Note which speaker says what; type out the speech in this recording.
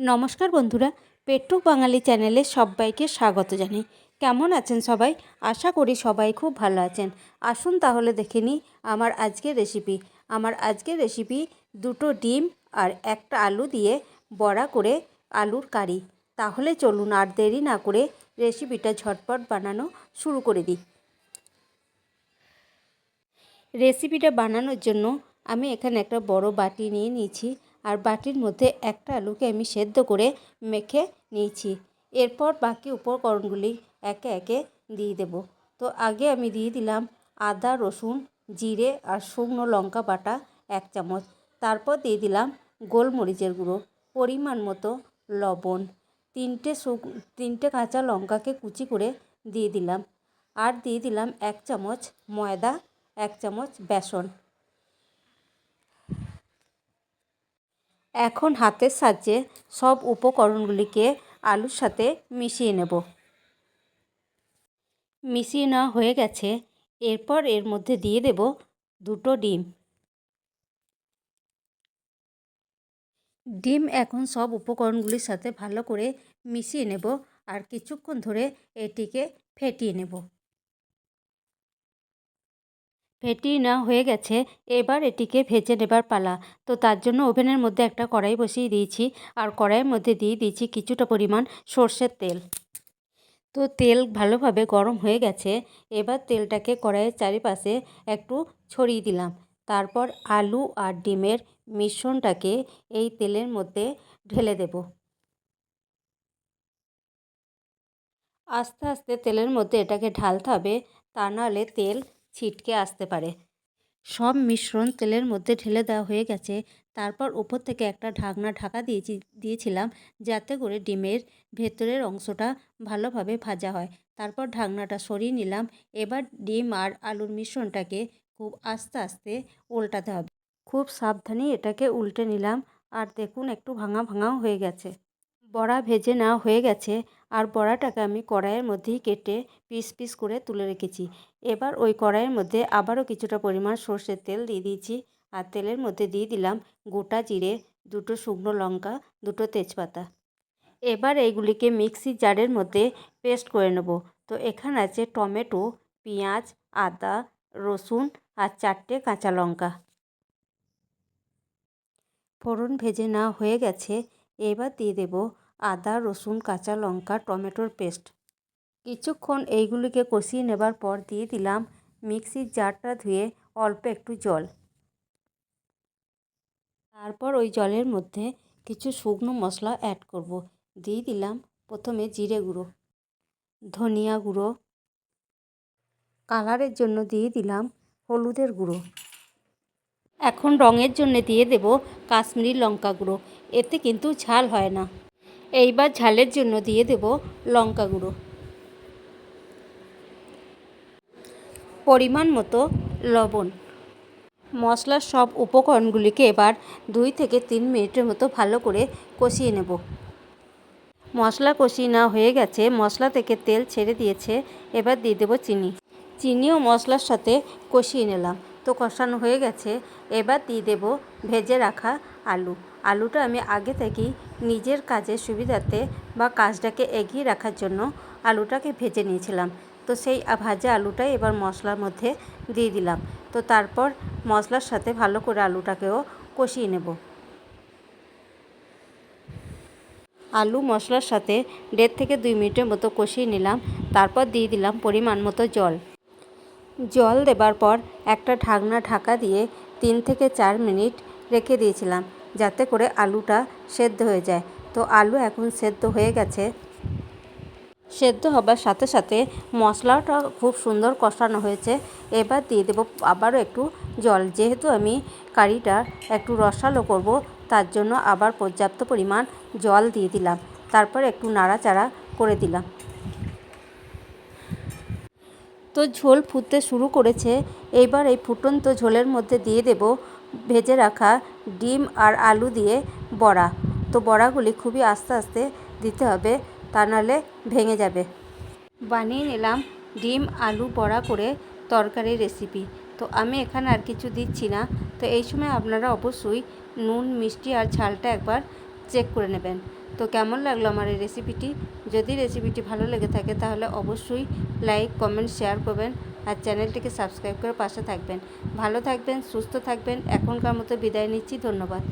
Speaker 1: নমস্কার বন্ধুরা পেট্টু বাঙালি চ্যানেলে সবাইকে স্বাগত জানাই। কেমন আছেন সবাই? আশা করি সবাই খুব ভালো আছেন। আসুন তাহলে দেখে নিই আমার আজকের রেসিপি আমার আজকের রেসিপি দুটো ডিম আর একটা আলু দিয়ে বড়া করে আলুর কারি। তাহলে চলুন আর দেরি না করে রেসিপিটা ঝটপট বানানো শুরু করে দিই। রেসিপিটা বানানোর জন্য আমি এখানে একটা বড় বাটি নিয়ে নিয়েছি। আর বাটির মধ্যে একটা আলুকে আমি সেদ্ধ করে মেখে নিয়েছি। এরপর বাকি উপকরণগুলি একে একে দিয়ে দেব। তো আগে আমি দিয়ে দিলাম আদা, রসুন, জিরে আর শুকনো লঙ্কা বাটা এক চামচ। তারপর দিয়ে দিলাম গোলমরিচের গুঁড়ো, পরিমাণ মতো লবণ। তিনটে শুক তিনটে কাঁচা লঙ্কাকে কুচি করে দিয়ে দিলাম। আর দিয়ে দিলাম এক চামচ ময়দা, এক চামচ বেসন। এখন হাতের সাহায্যে সব উপকরণগুলিকে আলুর সাথে মিশিয়ে নেব। মিশিয়ে নেওয়া হয়ে গেছে। এরপর এর মধ্যে দিয়ে দেব দুটো ডিম। ডিম এখন সব উপকরণগুলির সাথে ভালো করে মিশিয়ে নেব আর কিছুক্ষণ ধরে এটিকে ফেটিয়ে নেব। ফেটিয়ে নেওয়া হয়ে গেছে, এবার এটিকে ভেজে নেবার পালা। তো তার জন্য ওভেনের মধ্যে একটা কড়াই বসিয়ে দিয়েছি, আর কড়াইয়ের মধ্যে দিয়ে দিয়েছি কিছুটা পরিমাণ সর্ষের তেল। তো তেল ভালোভাবে গরম হয়ে গেছে, এবার তেলটাকে কড়াইয়ের চারিপাশে একটু ছড়িয়ে দিলাম। তারপর আলু আর ডিমের মিশ্রণটাকে এই তেলের মধ্যে ঢেলে দেব। আস্তে আস্তে তেলের মধ্যে এটাকে ঢালতে হবে, তা নাহলে তেল ছিটকে আসতে পারে। সব মিশ্রণ তেলের মধ্যে ঢেলে দেওয়া হয়ে গেছে। তারপর ওপর থেকে একটা ঢাকনা ঢাকা দিয়েছি, দিয়েছিলাম যাতে করে ডিমের ভেতরের অংশটা ভালোভাবে ভাজা হয়। তারপর ঢাকনাটা সরিয়ে নিলাম। এবার ডিম আর আলুর মিশ্রণটাকে খুব আস্তে আস্তে উল্টাতে হবে। খুব সাবধানে এটাকে উল্টে নিলাম। আর দেখুন একটু ভাঙা ভাঙাও হয়ে গেছে। বড়া ভেজে নেওয়া হয়ে গেছে আর বড়াটাকে আমি কড়াইয়ের মধ্যেই কেটে পিস পিস করে তুলে রেখেছি। এবার ওই কড়াইয়ের মধ্যে আবারও কিছুটা পরিমাণ সর্ষের তেল দিয়ে দিয়েছি আর তেলের মধ্যে দিয়ে দিলাম গোটা জিরে, দুটো শুকনো লঙ্কা, দুটো তেজপাতা। এবার এইগুলিকে মিক্সি জারের মধ্যে পেস্ট করে নেব। তো এখানে আছে টমেটো, পেঁয়াজ, আদা, রসুন আর চারটে কাঁচা লঙ্কা। ফোড়ন ভেজে না হয়ে গেছে। এবার দিয়ে দেব আদা, রসুন, কাঁচা লঙ্কা, টমেটোর পেস্ট। কিছুক্ষণ এইগুলিকে কষিয়ে নেবার পর দিয়ে দিলাম মিক্সির জারটা ধুয়ে অল্প একটু জল। তারপর ওই জলের মধ্যে কিছু শুকনো মশলা অ্যাড করব। দিয়ে দিলাম প্রথমে জিরে গুঁড়ো, ধনিয়া গুঁড়ো। কালারের জন্য দিয়ে দিলাম হলুদের গুঁড়ো। এখন রঙের জন্য দিয়ে দেব কাশ্মীরি লঙ্কা গুঁড়ো। এতে কিন্তু ঝাল হয় না। এইবার ঝালের জন্য দিয়ে দেব লঙ্কা গুঁড়ো। পরিমাণ মতো লবণ। মশলার সব উপকরণগুলিকে এবার দুই থেকে তিন মিনিটের মতো ভালো করে কষিয়ে নেব। মশলা কষিয়ে নেওয়া হয়ে গেছে, মশলা থেকে তেল ছেড়ে দিয়েছে, এবার দিয়ে দেবো চিনি। চিনিও মশলার সাথে কষিয়ে নিলাম। তো কষানো হয়ে গেছে, এবার দিয়ে দেব ভেজে রাখা আলু। আলুটা আমি আগে থেকেই নিজের কাজের সুবিধাতে বা কাজটাকে এগিয়ে রাখার জন্য আলুটাকে ভেজে নিয়েছিলাম। তো সেই ভাজা আলুটাই এবার মশলার মধ্যে দিয়ে দিলাম। তো তারপর মশলার সাথে ভালো করে আলুটাকেও কষিয়ে নেব। আলু মশলার সাথে দেড় থেকে দুই মিনিটের মতো কষিয়ে নিলাম। তারপর দিয়ে দিলাম পরিমাণ মতো জল। জল দেবার পর একটা ঢাকনা ঢাকা দিয়ে তিন থেকে চার মিনিট রেখে দিয়েছিলাম যাতে করে আলুটা সেদ্ধ হয়ে যায়। তো আলু এখন সেদ্ধ হয়ে গেছে। সেদ্ধ হবার সাথে সাথে মশলাটা খুব সুন্দর কষানো হয়েছে। এবার দিয়ে দেবো আবারও একটু জল। যেহেতু আমি কারিটা একটু রসালো করব, তার জন্য আবার পর্যাপ্ত পরিমাণ জল দিয়ে দিলাম। তারপর একটু নাড়াচাড়া করে দিলাম। তো ঝোল ফুটতে শুরু করেছে। এইবার এই ফুটন্ত ঝোলের মধ্যে দিয়ে দেব ভেজে রাখা ডিম আর আলু দিয়ে বড়া। তো বড়াগুলি খুবই আস্তে আস্তে দিতে হবে, তা নাহলে ভেঙে যাবে। বানিয়ে নিলাম ডিম, আলু, বড়া করে তরকারি রেসিপি। তো আমি এখানে আর কিছু দিচ্ছি না। তো এই সময় আপনারা অবশ্যই নুন, মিষ্টি আর ঝালটা একবার চেক করে নেবেন। তো কেমন লাগল আমার এই রেসিপিটি? যদি রেসিপিটি ভালো লেগে থাকে তাহলে অবশ্যই লাইক, কমেন্ট, শেয়ার করবেন। আর চ্যানেলটিকে সাবস্ক্রাইব করে পাশে থাকবেন। ভালো থাকবেন, সুস্থ থাকবেন। এখনকার মতো বিদায় নিচ্ছি, ধন্যবাদ।